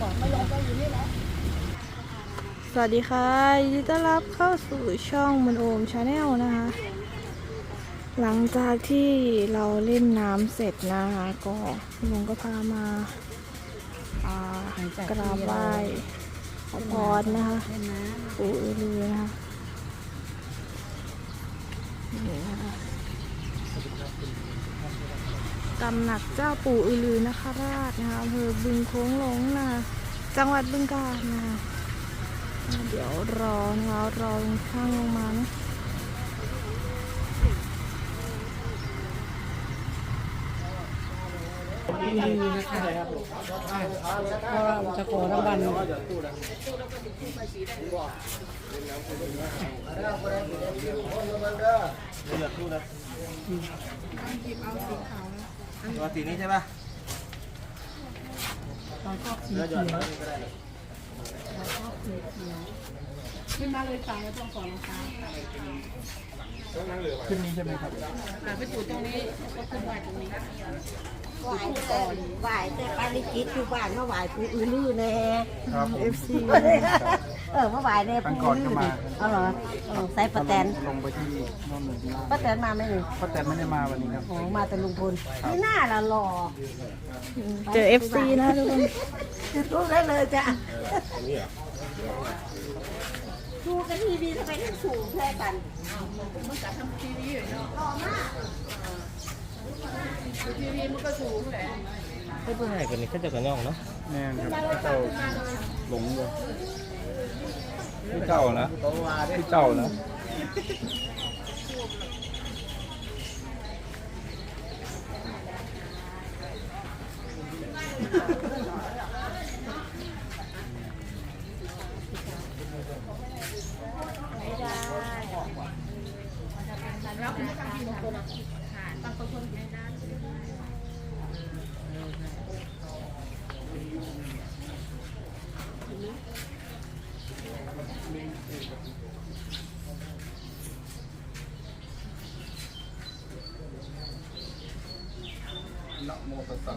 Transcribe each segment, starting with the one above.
สวัสดีค่ะยินดีต้อนรับเข้าสู่ช่องมันโอมชาแนลนะคะ หลังจากที่เราเล่นน้ำเสร็จนะคะก็ลุงก็พามาอ่ากราบไหว้ขอพรนะคะเล่นน้ปู่อือลือนะคะนี่นะคะ ตำหนักเจ้าปู่อือลือนะคะราชนะคะอำเภอบึงโค้งหลงนะคะจังหวัดบึงกาฬนะคะเดี๋ยวรอนะคะรอลุงช่างลงมานะำดีนะคะเพราะว่าจะขอรางวัล ตัวสีนี้ใช่ป่ะเราชอบสีเนื้อหยเขีอยวดตัวนี้ก็ได้เลยเราชอบสีเขียวขึ้นมาเลยค่ะไม่ต้องขอรองเท้าขึ้นนี้ใช่ไหมครับค่ะไปจุดตรงนี้ก็ขึ้นไปตรงนี้ ไหวแต่ไหวแต่ปาริจิตอยู่บ้านมาไหวผู้อื่นลือแน่ครับผม เอฟซีเออมาไหวแน่ผู้อื่นลือนี่เอาเหรอเออใส่ประแตนลงไปที่โน่นหนึ่งที่ล่างป้าแตนมาไหมนี่ป้าแตนไม่ได้มาวันนี้ครับ โอ้มาแต่ลุงพลนี่หน้าละหล่อเจอเอฟซีนะคะทุกคนรู้ได้เลยจ้ะดูกันทีวีทำไมถึงสูงแค่กันมันจะทำทีวีอยู่เนาะ ทีวีมันก็สูงแหละไม่เป็นไรกันนี่เขาจะกระย่องเนาะแม่นครับพี่เจ้าหลงเลยพี่เจ้านะพี่เจ้านะนะ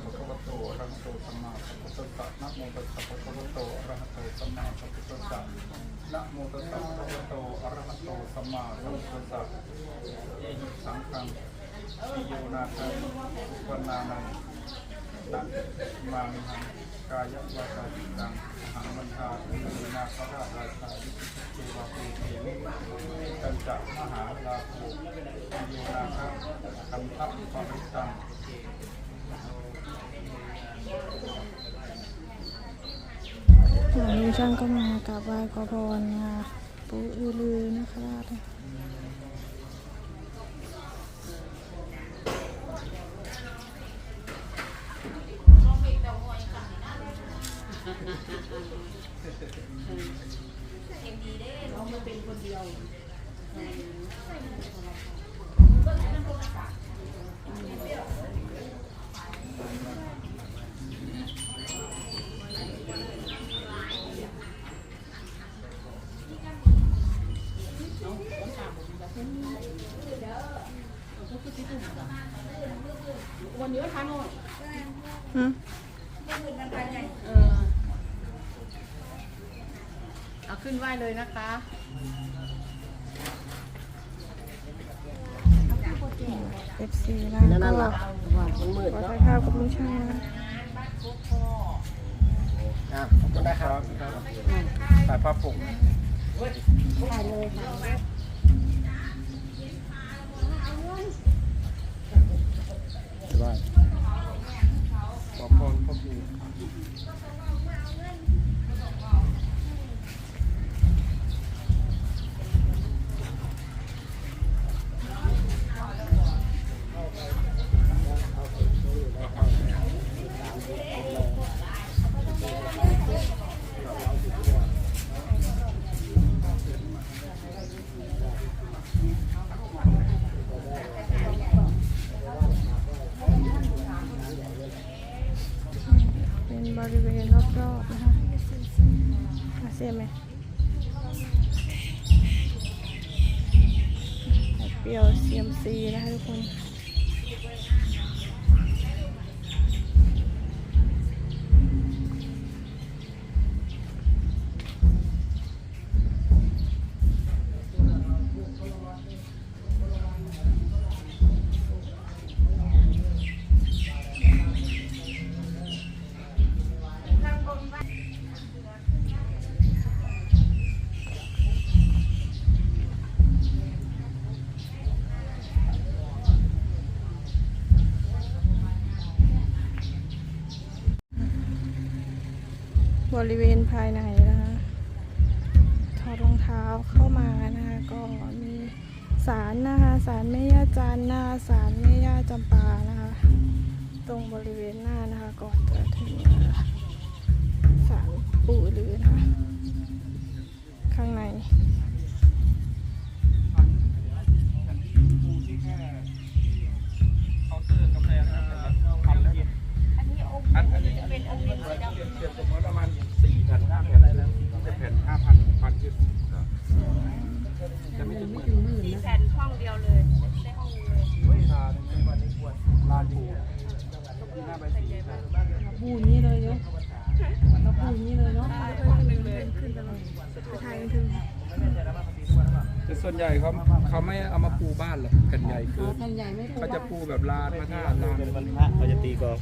โมตัสสะภะโตอะระหะโตสัมมาสัมพุทธัสสะนะโมตัสสะภะคะโตอะระหะโตสัมมาสัมพุทธัสสะนะโมตัสสะภะคะโตอะระหะโตสัมมาสัมพุทธัสสะเอหิสังฆังปิโยนาคังวันนานังตักมามิหังกายวาจาจิตังหังมันทาอุเนนาคราชราชาวิเทวาภูเทวิตัญจะมหาลาโภปิโยนาคังคันทัพปริตัง หลุงช่างก็มากราบไหว้ขอพรนะคะปู่อือลือนะคะ ราชวันนี้ว่าทานโน่นอืมเออเอาขึ้นไหวเลยนะคะเอฟซีนะนั่นก็น่ะล่ะว่ามันมืดขอเนาะถ่ายภาพกับลุงช่างนะอะขอบคุณนะครับถ่ายภาพปกถ่ายเลยค่ะได้ข อพรพ่อครูเป็น บริเวณรอบๆนะคะอาเซียไหมเปรี้ยวเซียมซีนะคะทุกคน บริเวณภายในนะคะถอดรองเท้าเข้ามานะคะก็มีศาลนะคะศาลแม่ย่าจันนาศาลแม่ย่าจำปานะคะ ตรงบริเวณหน้านะคะก่อนจะถึงศาลปู่ลือนะคะข้างในปูที่แค่เคาน์เตอร์กาแฟนะครับทำแล้วอันนี้อันนี้เป็นองค์เเก็บผมว่ ส่วนใหญ่เขาเขาไม่เอามาปูบ้านหรอกแผ่นใหญ่เกินแผ่นใหญ่ไม่พูเขาจะปูแบบลานพระธาตุลานเป็นวันพระเขาจะตีกลอง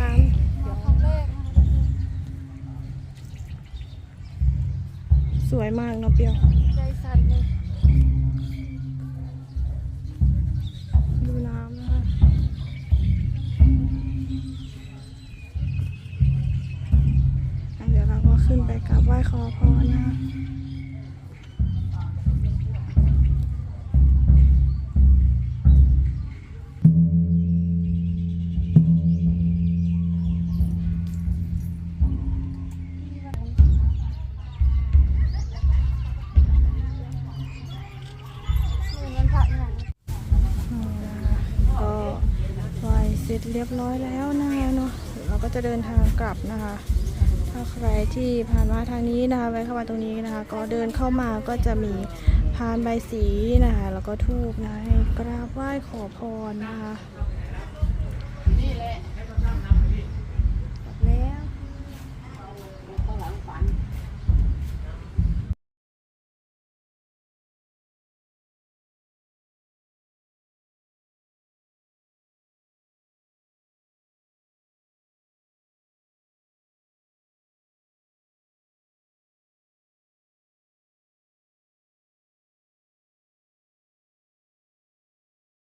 ร้านสวยมากเนาะเปียว พรนะคะก็ไหว้เสร็จเรียบร้อยแล้วนะคะเนาะเราก็จะเดินทางกลับนะคะ ถ้าใครที่ผ่านมาทางนี้นะคะแวะเข้ามาตรงนี้นะคะ ก็เดินเข้ามาก็จะมีพานใบสีนะคะ แล้วก็ทูบนะให้กราบไหว้ขอพรนะคะ